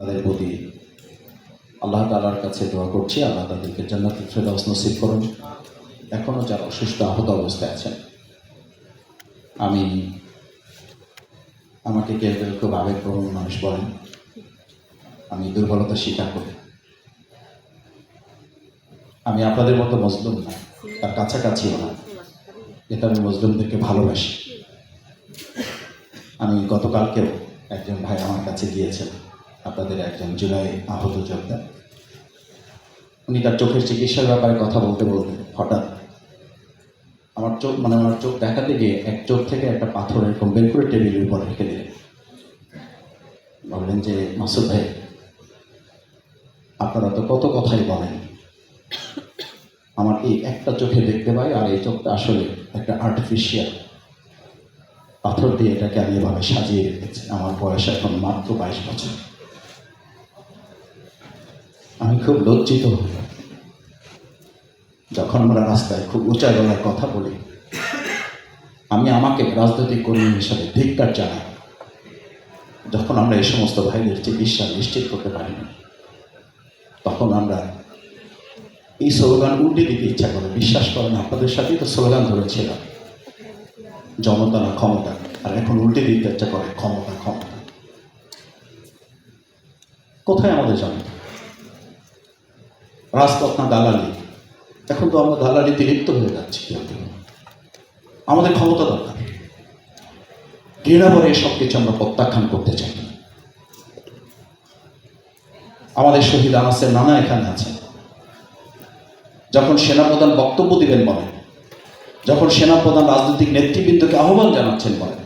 তাদের প্রতি আল্লাহ তালার কাছে দোয়া করছি, আল্লাহ তাদেরকে জান্নাতুল ফেরদাউস নসিব করুন। এখনও যারা অসুস্থ, আহত অবস্থায় আছেন আমি আমাকে কেউ কেউ খুব আবেগপ্রবণ মানুষ বলেন, আমি দুর্বলতা স্বীকার করি। আমি আপনাদের মতো মজলুম না, তার কাছাকাছিও না এটা আমি মজলুমদেরকে ভালোবাসি। আমি গতকালকেও একজন ভাই আমার কাছে গিয়েছেন আপনাদের একজন জুলাই আহত যোদ্ধা। উনি তার চোখের চিকিৎসার ব্যাপারে কথা বলতে বলতে হঠাৎ। আমার চোখ মানে আমার চোখ দেখাতে গিয়ে এক চোখ থেকে একটা পাথর এরকম বের করে টেবিলের উপর রেখে দিলেন। বললেন যে, মাসুদ ভাই, আপনারা তো কত কথাই বলেন। আমার এই একটা চোখে দেখতে পাই আর এই চোখটা আসলে একটা আর্টিফিশিয়াল পাথর দিয়ে এটাকে আমি এভাবে সাজিয়ে রেখেছি। আমার বয়স এখন মাত্র বাইশ বছর। আমি খুব লজ্জিত হই যখন আমরা রাস্তায় খুব উঁচা গলায় কথা বলি, আমি আমাকে রাজনৈতিক কর্মী হিসাবে ধিক্কার জানাই। যখন আমরা এই সমস্ত ভাইদের চিকিৎসা নিশ্চিত করতে পারিনি, তখন আমরা এই স্লোগান উল্টে দিতে ইচ্ছা করে, বিশ্বাস করেন আপনাদের সাথেই তো স্লোগান ধরেছিলাম। জনতা না ক্ষমতা, আর এখন উল্টে দিতে ইচ্ছা করে ক্ষমতা ক্ষমতা। কোথায় আমাদের জনতা? রাজপথ না দালালি? এখন তো আমরা দালালিতে লিপ্ত হয়ে যাচ্ছি। আমাদের ক্ষমতা দরকার। ঘৃণা ভরে সব কিছু আমরা প্রত্যাখ্যান করতে চাই। আমাদের শহীদ আনাসের নানা এখানে আছে। যখন সেনাপ্রধান বক্তব্য দিবেন বলে যখন সেনাপ্রধান রাজনৈতিক নেতৃবৃন্দকে আহ্বান জানাচ্ছেন বলে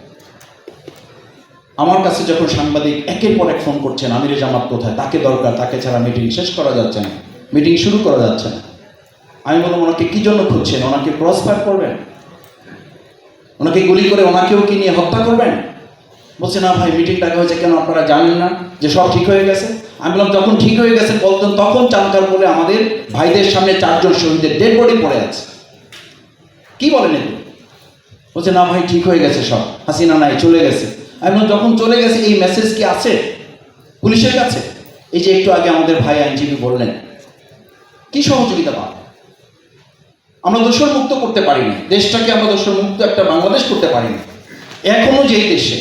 আমার কাছে যখন সাংবাদিক একের পর এক ফোন করছেন, আমির জামাত কোথায়, তাকে দরকার, তাকে ছাড়া মিটিং শেষ করা যাচ্ছে না। মিটিং শুরু করা যাচ্ছে না। আমি বললাম, ওনাকে কি জন্য খুঁজছেন? ওনাকে ক্রস ফায়ার করবেন? ওনাকে গুলি করে ওনাকেও কি নিয়ে হত্যা করবেন? বলছে, না ভাই মিটিং ডাকা হয়েছে কেন আপনারা জানেন না? যে সব ঠিক হয়ে গেছে? আমি বললাম, যখন ঠিক হয়ে গেছে বলতেন, তখন চামচার বলে আমাদের ভাইদের সামনে চারজন শহীদের ডেড বডি পড়ে আছে। কি বলেন এগুলো? বলছে, না ভাই, ঠিক হয়ে গেছে সব। হাসিনা নাই, চলে গেছে। আমি বললাম, যখন চলে গেছে, এই মেসেজ কি আছে? পুলিশের কাছে? এই যে একটু আগে আমাদের ভাই আইনজীবী বললেন কি সহযোগিতা পান আমরা দোষর মুক্ত করতে পারি না দেশটাকে আমরা দোষর মুক্ত একটা বাংলাদেশ করতে পারি না এখনও যেই দেশে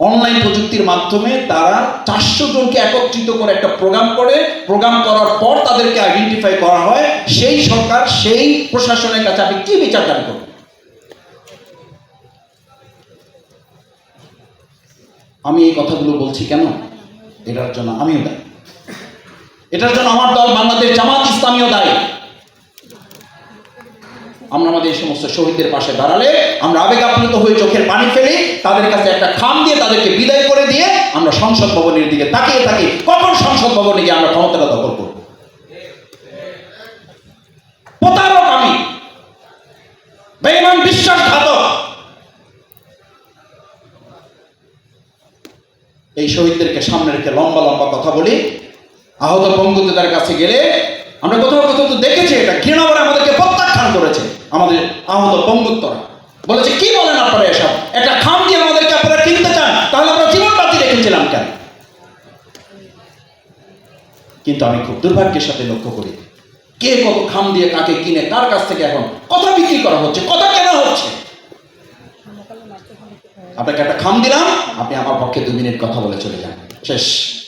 অনলাইন প্রযুক্তির মাধ্যমে তারা চারশো জনকে একত্রিত করে একটা প্রোগ্রাম করে, প্রোগ্রাম করার পর তাদেরকে আইডেন্টিফাই করা হয়, সেই সরকার, সেই প্রশাসনের কাছে আপনি কি বিচার দাবি করবেন? আমি এই কথাগুলো বলছি কেন? এটার জন্য আমিও দায়ী। এটার জন্য আমার দল বাংলাদেশ জামাত ইসলামীও দায়ী। আমরা আমাদের এই সমস্ত শহীদদের পাশে দাঁড়ালে, আমরা আবেগ আপ্লুত হয়ে চোখের পানি ফেলি তাদের কাছে একটা খাম দিয়ে তাদেরকে বিদায় করে দিয়ে আমরা সংসদ ভবনের দিকে তাকিয়ে থাকি। কখন সংসদ ভবনে গিয়ে আমরা ক্ষমতাটা দখল করব? প্রতারক আমি। বিশ্বাসঘাতক। এই শহীদদেরকে সামনে রেখে লম্বা লম্বা কথা বলি। আহত পঙ্গুদের কাছে গেলে আমরা কোথাও কোথাও তো দেখেছি এটা ঘৃণা করে আমাদেরকে প্রত্যাখ্যান করেছে আমাদের আহত পঙ্গুত্তরা বলেছে, কি বলেন আপনারা এসব? একটা খাম দিয়ে আমাদেরকে আপনারা কিনতে চান? তাহলে আমরা জীবন বাতি রেখেছিলাম কেন? কিন্তু আমি খুব দুর্ভাগ্যের সাথে লক্ষ্য করি, কে কত খাম দিয়ে কাকে কিনে, কার কাছ থেকে এখন কথা বিক্রি করা হচ্ছে, কথা কেনা হচ্ছে? আপনাকে একটা খাম দিলাম, আপনি আমার পক্ষে দু মিনিট কথা বলে চলে যান। শেষ,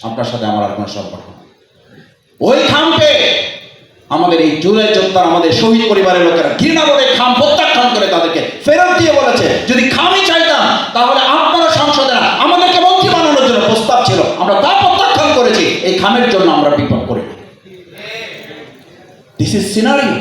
আপনার সাথে আমার আর কোনো সম্পর্ক। ওই খামকে আমাদের এই জুলাই যোদ্ধার আমাদের শহীদ পরিবারের লোকেরা ঘৃণা করে খাম প্রত্যাখ্যান করে তাদেরকে ফেরত দিয়ে বলেছে, যদি খামই চাইতাম, তাহলে আপনারা সংসদেরা আমাদেরকে মন্ত্রী বানানোর জন্য প্রস্তাব ছিল। আমরা তা প্রত্যাখ্যান করেছি। এই খামের জন্য আমরা বিপদ করি দিস ইজ সিনারিও